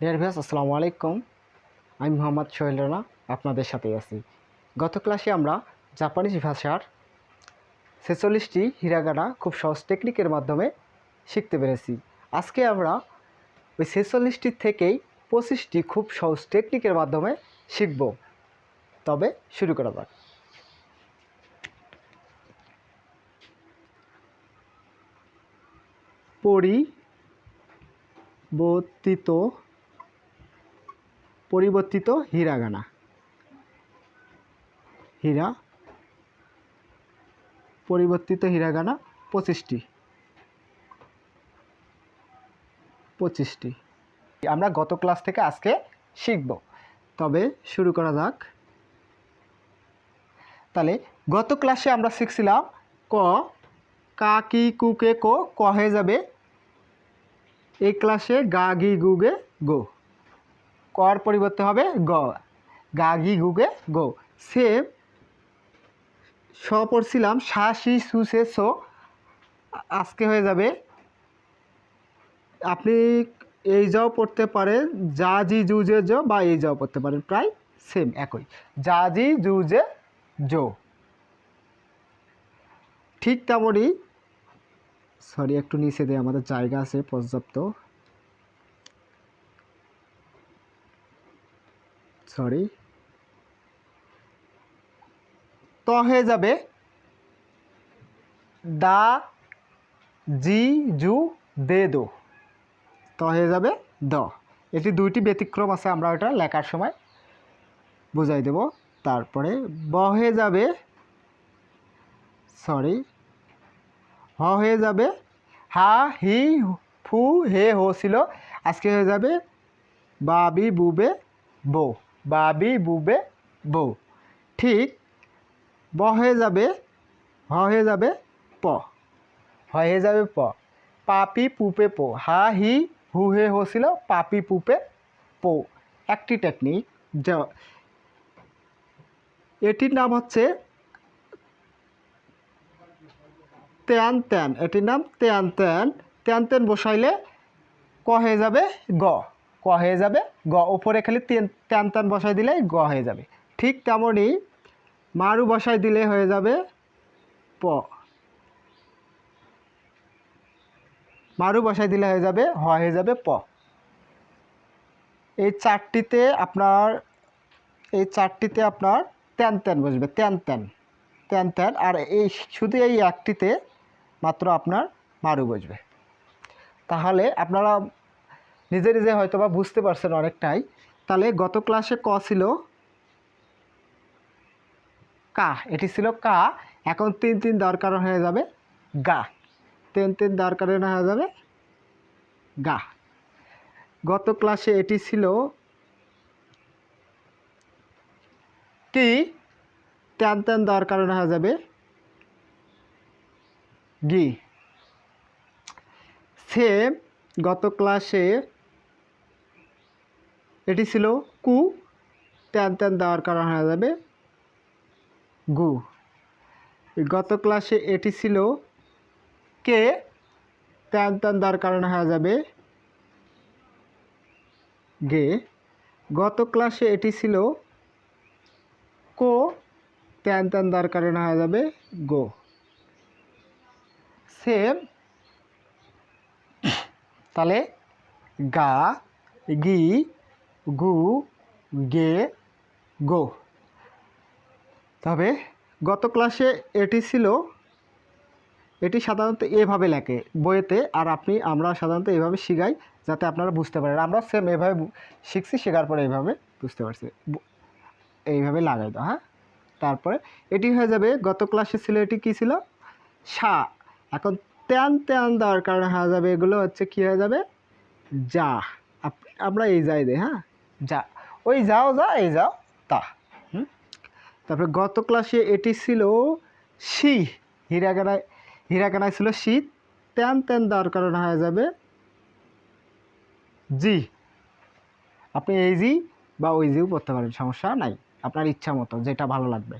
Deer আসসালামু আলাইকুম। আমি মোহাম্মদ সোহেল রানা, আপনাদের সাথে আছি। গত ক্লাসে আমরা জাপানিজ ভাষার ছেচল্লিশটি হিরাগানা খুব সহজ টেকনিকের মাধ্যমে শিখতে পেরেছি। আজকে আমরা ওই ছেচল্লিশটির থেকেই পঁচিশটি খুব সহজ টেকনিকের মাধ্যমে শিখব। তবে শুরু করা যাক। পরিবর্তিত পরিবর্তিত হিরাগানা। হীরা, পরিবর্তিত হিরাগানা পঁচিশটি। পঁচিশটি। আমরা গত ক্লাস থেকে আজকে শিখব। তবে শুরু করা যাক। তাহলে গত ক্লাসে আমরা শিখছিলাম ক, কা, কি কুকে কো, ক হয়ে যাবে। এই ক্লাসে গা, গি গুগে গো। কর পরিবর্তে হবে গ। গা গি গুগে গো সেম স পড়ছিলাম, সা, সি, সু, সে, সো। আজকে হয়ে যাবে। আপনি এই যাও পড়তে পারেন, যা, জি, জু, জে, জো বা এই যাও পড়তে পারেন, প্রায় সেম একই। যা, জি, জু, জে, জো। ঠিক তেমনই সরি একটু দিয়ে আমাদের জায়গা আছে পর্যাপ্ত। সরি ত হয়ে যাবে দা, জি, জু, দে, দো। ত হয়ে যাবে দ। এটি দুইটি ব্যতিক্রম আছে, আমরা ওটা লেখার সময় বুঝাই দেব। তারপরে ব হয়ে যাবে সরি হ হয়ে যাবে, হা, হি, ফু, হে, হো ছিল। আজকে হয়ে যাবে বাবি বুবে বউ বাবি বুবে বউ ঠিক, ব হয়ে যাবে, হ হয়ে যাবে প। হয়ে যাবে প। পাপি পুপে পো। হা, হি, হু, হে হো ছিল পাপি পুপে পো। একটি টেকনিক এটির নাম হচ্ছে তেয়ান তেন এটির নাম তেয়ান তেন তেয়ান তেন বসাইলে ক হয়ে যাবে গ। হয়ে যাবে। গ ওপরে খালি তেন তেন বসাই দিলে গ হয়ে যাবে। ঠিক তেমনই মারু বসাই দিলে হয়ে যাবে প। মারু বসাই দিলে হয়ে যাবে, হ হয়ে যাবে প। এই চারটিতে আপনার, এই চারটিতে আপনার তেন তেন বসবে তেন তেন তেন তেন আর এই শুধু এই একটিতে মাত্র আপনার মারু বসবে। তাহলে আপনারা নিজে নিজে হয়তো বা বুঝতে পারছেন অনেকটাই। তাহলে গত ক্লাসে ক ছিল? কা, এটি ছিল কা। এখন তিন তিন দরকার হয়ে যাবে গা। তিন তিন দরকার হয়ে যাবে গা। গত ক্লাসে এটি ছিল কি? তেন তেন দরকার হয়ে যাবে গি। সেম গত ক্লাসে এটি ছিল কু। তেন ত্যান দেওয়ার কারণ হয়ে যাবে গু। গত ক্লাসে এটি ছিল কে? ত্যান ত্যান দেওয়ার কারণ হয়ে যাবে গে। গত ক্লাসে এটি ছিল কো। ত্যান তেন দেওয়ার কারণ হয়ে যাবে গো। সেম। তাহলে গা, গি গু, গে, গো। তবে গত ক্লাসে এটি ছিল, এটি সাধারণত এভাবে লেখে, বইয়েতে, আর আপনি, আমরা সাধারণত এভাবে শিখাই যাতে আপনারা বুঝতে পারেন। আমরা সেম এভাবে শিখছি, শেখার পরে এইভাবে বুঝতে পারছি। এইভাবে লাগাই দাও হ্যাঁ? তারপরে এটি হয়ে যাবে, গত ক্লাসে ছিল, এটি কী ছিল? সা। এখন ত্যান তেন দেওয়ার কারণে হয়ে যাবে, এগুলো হচ্ছে কী হয়ে যাবে? যা। আমরা এই যাই দে হ্যাঁ? যা। ওই যাও, যা, এই যাও, তা তারপরে গত ক্লাসে এটি ছিল শি, হীরাগানায় হীরাগানায় ছিল শীত তেন তেন দেওয়ার কারণে হয়ে যাবে জি। আপনি এই জি বা ওই জিও পড়তে পারেন, সমস্যা নাই, আপনার ইচ্ছা মতো, যেটা ভালো লাগবে।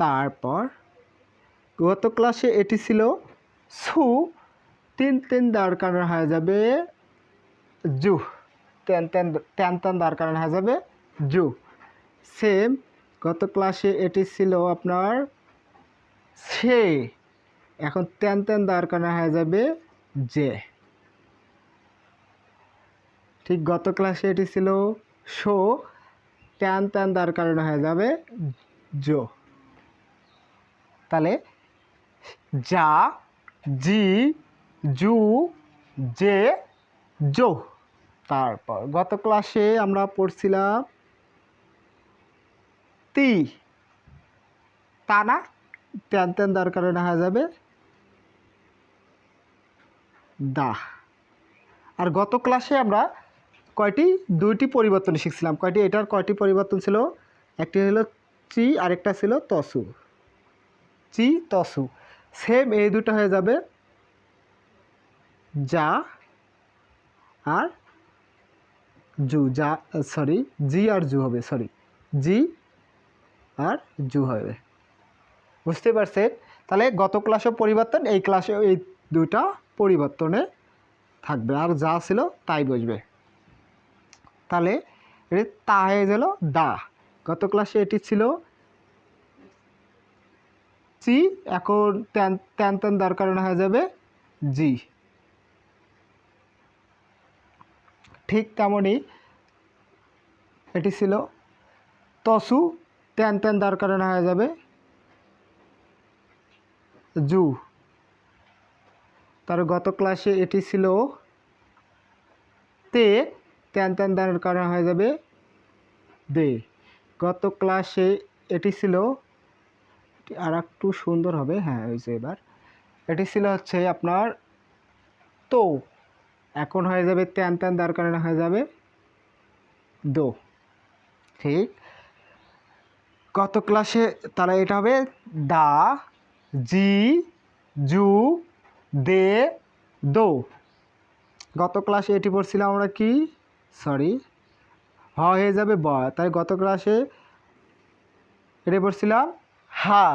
তারপর গত ক্লাসে এটি ছিল সু, তিন তিন দেওয়ার কারণে হয়ে যাবে জু। তেন তেন তেন তেন দাঁড় করানো হয়ে যাবে জু। সেম গত ক্লাসে এটি ছিল আপনার সে। এখন তেন তেন দাঁড় করানো হয়ে যাবে যে ঠিক গত ক্লাসে এটি ছিল শো ট্যান ট্যান দাঁড় করানো হয়ে যাবে জো। তাহলে যা, জি, জু যে জো। তারপর গত ক্লাসে আমরা পড়ছিলাম তি। তা না? ট্যান ট্যান দাঁড় করানো হয়ে যাবে দা। আর গত ক্লাসে আমরা কয়টি? দুইটি পরিবর্তন শিখছিলাম। কয়টি? এটার কয়টি পরিবর্তন ছিল? একটি হলো চি আরেকটা ছিল তসু। চি তসু। সেম এই দুটো হয়ে যাবে যা আর জু যা সরি জি আর জু হবে সরি জি আর জু হবে। বুঝতে পারছেন? তাহলে গত ক্লাসে পরিবর্তন, এই ক্লাসে এই দুইটা পরিবর্তনে থাকবে, আর যা ছিল তাই বসবে। তাহলে তা হয়ে গেল দা। গত ক্লাসে এটি ছিল চি এখন ত্যান ত্যান করানো হয়ে যাবে জি ঠিক তেমনই এটি ছিল তসু তেন তেন দাঁড় কারণে হয়ে যাবে। জু। তার গত ক্লাসে এটি ছিল তে তেন তেন দাঁড় কারণে হয়ে যাবে দে। গত ক্লাসে এটি ছিল আর একটু সুন্দর হবে হ্যাঁ ওই যে এবার। এটি ছিল হচ্ছে আপনার তো। এখন হয়ে যাবে তেন তেন দাঁড় করানো হয়ে যাবে দো। ঠিক? গত ক্লাসে তারা এটা হবে? দা, জি, জু, দে, দো। গত ক্লাসে এটি পড়ছিলাম আমরা কি? সরি হ হয়ে যাবে ব। তাই গত ক্লাসে এটা পড়ছিলাম হা।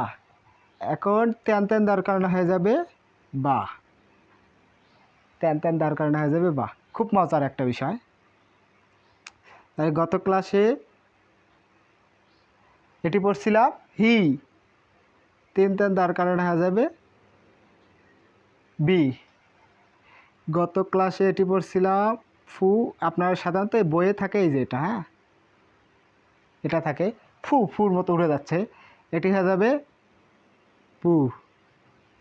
এখন তেন দাঁড় করানো হয়ে যাবে বা। তেন তেন দাঁড় কারণে হয়ে যাবে বা খুব মজার একটা বিষয়। তাই গত ক্লাসে এটি পড়ছিলাম, হি তিন তেন দাঁড় কারণে হয়ে যাবে, বি। গত ক্লাসে এটি পড়ছিলাম, ফু, আপনার সাধারণত বইয়ে থাকে এই যে এটা হ্যাঁ? এটা থাকে, ফু, ফুর মতো উড়ে যাচ্ছে, এটি হয়ে যাবে, পু।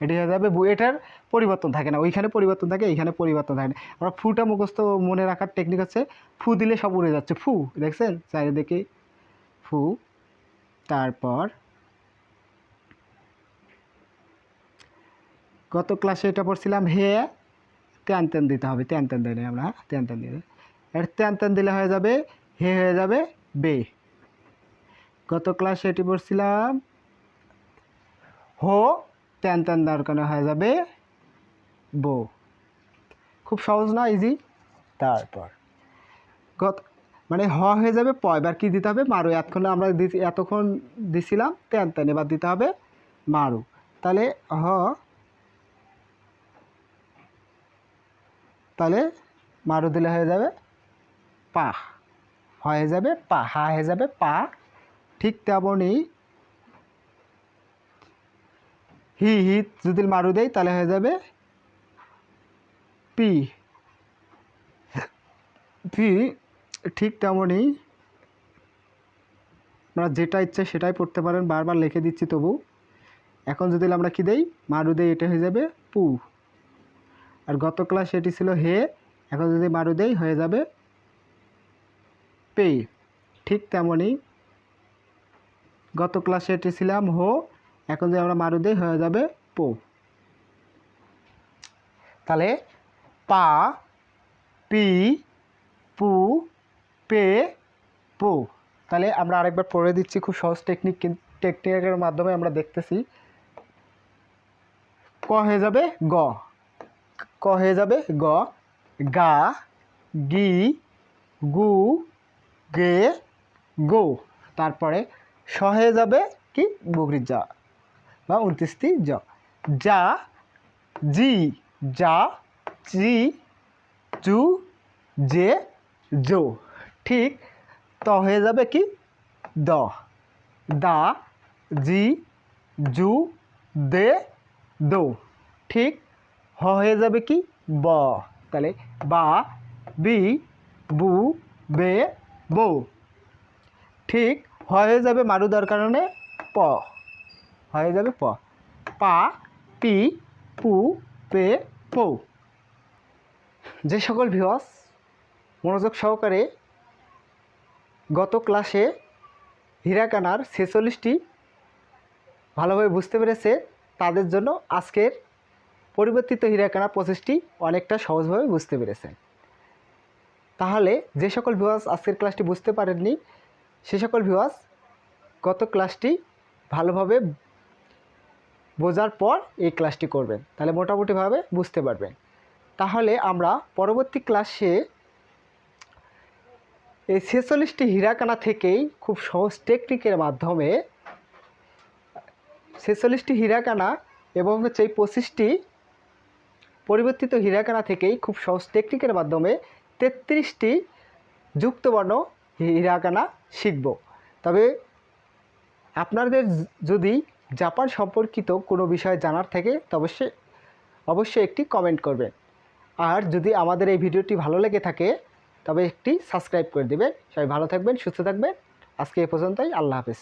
এটি হয়ে যাবে বু, এটার পরিবর্তন থাকে না। ওইখানে পরিবর্তন থাকে, এইখানে পরিবর্তন থাকে না। আমরা ফুটা মুখস্থ মনে রাখার টেকনিক হচ্ছে, ফু দিলে সব উড়ে যাচ্ছে। ফু, দেখছেন? চারিদিকে ফু, তারপর গত ক্লাসে এটা পড়ছিলাম, হে তেন তেন দিতে হবে। তেন তেন দিলে আমরা হ্যাঁ? তেন তেন দিলে। এর তেন তেন দিলে হয়ে যাবে, হে হয়ে যাবে, বে। গত ক্লাসে এটি পড়ছিলাম, হো তেন তেন দরকার হয়ে যাবে বো খুব সহজ না ইজি তারপর? গত মানে হ হয়ে যাবে প এবার কী দিতে হবে? মারু এতক্ষণ আমরা এতক্ষণ দিছিলাম তেন তেন এবার দিতে হবে মারু। তাহলে হ তাহলে মারু দিলে হয়ে যাবে পা। হয়ে যাবে পা হা হয়ে যাবে পা। ঠিক তেমনই হি হি যদি মারু দেয় তাহলে হয়ে যাবে পি পি ঠিক তেমনই আপনারা যেটা ইচ্ছে সেটাই পড়তে পারেন, বারবার লিখে দিচ্ছি তবু। এখন যদি আমরা কি দেই? মারু দেই, এটা হয়ে যাবে পু। আর গত ক্লাস এটি ছিল হে, এখন যদি মারু দেই, হয়ে যাবে পে। ঠিক তেমনই গত ক্লাসে এটি ছিলাম হো, এখন যদি আমরা মারু দেই, হয়ে যাবে পো। তাহলে পা, পি, পু, পে, পু। তাহলে আমরা আরেকবার পড়ে দিচ্ছি, খুব সহজ টেকনিক টেকনিকের মাধ্যমে আমরা দেখতেছি। ক হয়ে যাবে? গ। ক হয়ে যাবে? গ। গা, গি, গু, গে, গো। তারপরে স হয়ে যাবে কি? বগরির যা বা উনত্রিশটি জ। যা, জি, যা জি, জু, জে, জো। ঠিক, ত হয়ে যাবে কি? দ। দা, জি, জু, দে, দো। ঠিক, হ হয়ে যাবে কি? ব। তাহলে বা, বি, বু, বে বউ ঠিক হয়ে যাবে মারুদার কারণে প। হয়ে যাবে প। পা, পি, পু, পে, পৌ। যে সকল ভিওয়াস মনোযোগ সহকারে গত ক্লাসে হীরাকানার ছেচল্লিশটি ভালোভাবে বুঝতে পেরেছে, তাদের জন্য আজকের পরিবর্তিত হীরাকানা পঁচিশটি অনেকটা সহজভাবে বুঝতে পেরেছেন তাহলে যে সকল ভিওয়াস আজকের ক্লাসটি বুঝতে পারেননি, সে সকল ভিওয়াস গত ক্লাসটি ভালোভাবে বোঝার পর এই ক্লাসটি করবেন। তাহলে মোটামুটিভাবে বুঝতে পারবেন। তাহলে আমরা পরবর্তী ক্লাসে এই ছেচল্লিশটি হীরাকানা থেকেই খুব সহজ টেকনিকের মাধ্যমে ছেচল্লিশটি হীরাকানা এবং হচ্ছে এই পঁচিশটি পরিবর্তিত হীরাকানা থেকেই খুব সহজ টেকনিকের মাধ্যমে তেত্রিশটি যুক্তবর্ণ হীরাকানা শিখব। তবে আপনাদের যদি জাপান সম্পর্কিত কোনো বিষয় জানার থাকে তবে অবশ্যই একটি কমেন্ট করবেন। আর যদি আমাদের এই ভিডিওটি ভালো লেগে থাকে, তবে একটি সাবস্ক্রাইব করে দেবেন। সবাই ভালো থাকবেন, সুস্থ থাকবেন। আজকে এ পর্যন্তই, আল্লাহ হাফেজ।